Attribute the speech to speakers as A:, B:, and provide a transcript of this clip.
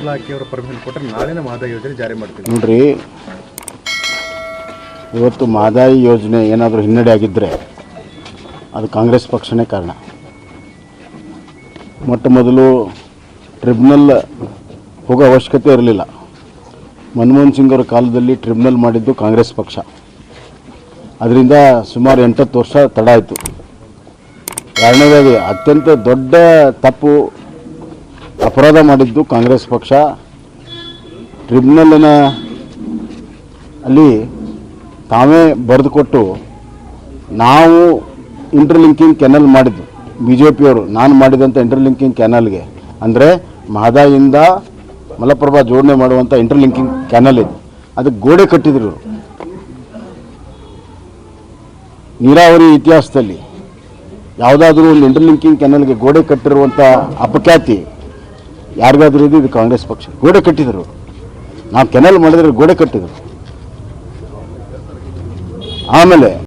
A: ಇಲಾಖೆಯವರ permission ಕೊಟ್ಟರೆ ನಾಳಿನ ಮಹದಾಯಿ ಯೋಜನೆ ಜಾರಿ ಮಾಡ್ತೀವಿ.
B: ನೋಡ್ರಿ, ಇವತ್ತು ಮಹದಾಯಿ ಯೋಜನೆ ಏನಾದರೂ ಹಿನ್ನಡೆ ಆಗಿದ್ದರೆ ಅದು ಕಾಂಗ್ರೆಸ್ ಪಕ್ಷನೇ ಕಾರಣ. ಮೊಟ್ಟ ಮೊದಲು ಟ್ರಿಬ್ಯುನಲ್ ಹೋಗೋ ಅವಶ್ಯಕತೆ ಇರಲಿಲ್ಲ. ಮನಮೋಹನ್ ಸಿಂಗ್ ಅವರ ಕಾಲದಲ್ಲಿ ಟ್ರಿಬ್ಯುನಲ್ ಮಾಡಿದ್ದು ಕಾಂಗ್ರೆಸ್ ಪಕ್ಷ. ಅದರಿಂದ ಸುಮಾರು ಎಂಟತ್ತು ವರ್ಷ ತಡ ಆಯಿತು. ಎರಡನೇದಾಗಿ ಅತ್ಯಂತ ದೊಡ್ಡ ತಪ್ಪು ಅಪರಾಧ ಮಾಡಿದ್ದು ಕಾಂಗ್ರೆಸ್ ಪಕ್ಷ. ಟ್ರಿಬ್ಯುನಲ್ನ ಅಲ್ಲಿ ತಾವೇ ಬರೆದು ಕೊಟ್ಟು ನಾವು ಇಂಟರ್ಲಿಂಕಿಂಗ್ ಕೆನಲ್ ಮಾಡಿದ್ದು. ಬಿ ಜೆ ಪಿಯವರು ನಾನು ಮಾಡಿದಂಥ ಇಂಟರ್ಲಿಂಕಿಂಗ್ ಕೆನಲ್ಗೆ ಅಂದರೆ ಮಹದಾಯಿಂದ ಮಲಪ್ರಭಾ ಜೋಡಣೆ ಮಾಡುವಂಥ ಇಂಟರ್ಲಿಂಕಿಂಗ್ ಕೆನಲ್ ಇದು. ಅದಕ್ಕೆ ಗೋಡೆ ಕಟ್ಟಿದ್ರು. ನೀರಾವರಿ ಇತಿಹಾಸದಲ್ಲಿ. ಯಾವುದಾದ್ರೂ ಒಂದು ಇಂಟರ್ಲಿಂಕಿಂಗ್ ಕೆನಲ್ಗೆ ಗೋಡೆ ಕಟ್ಟಿರುವಂಥ ಅಪಖ್ಯಾತಿ ಯಾರಿಗಾದ್ರೂ ಇದು ಇದು ಕಾಂಗ್ರೆಸ್ ಪಕ್ಷ. ಗೋಡೆ ಕಟ್ಟಿದರು. ನಾವು ಕೆನಲ್ ಮಾಡಿದ್ರೆ ಗೋಡೆ ಕಟ್ಟಿದರು. ಆಮೇಲೆ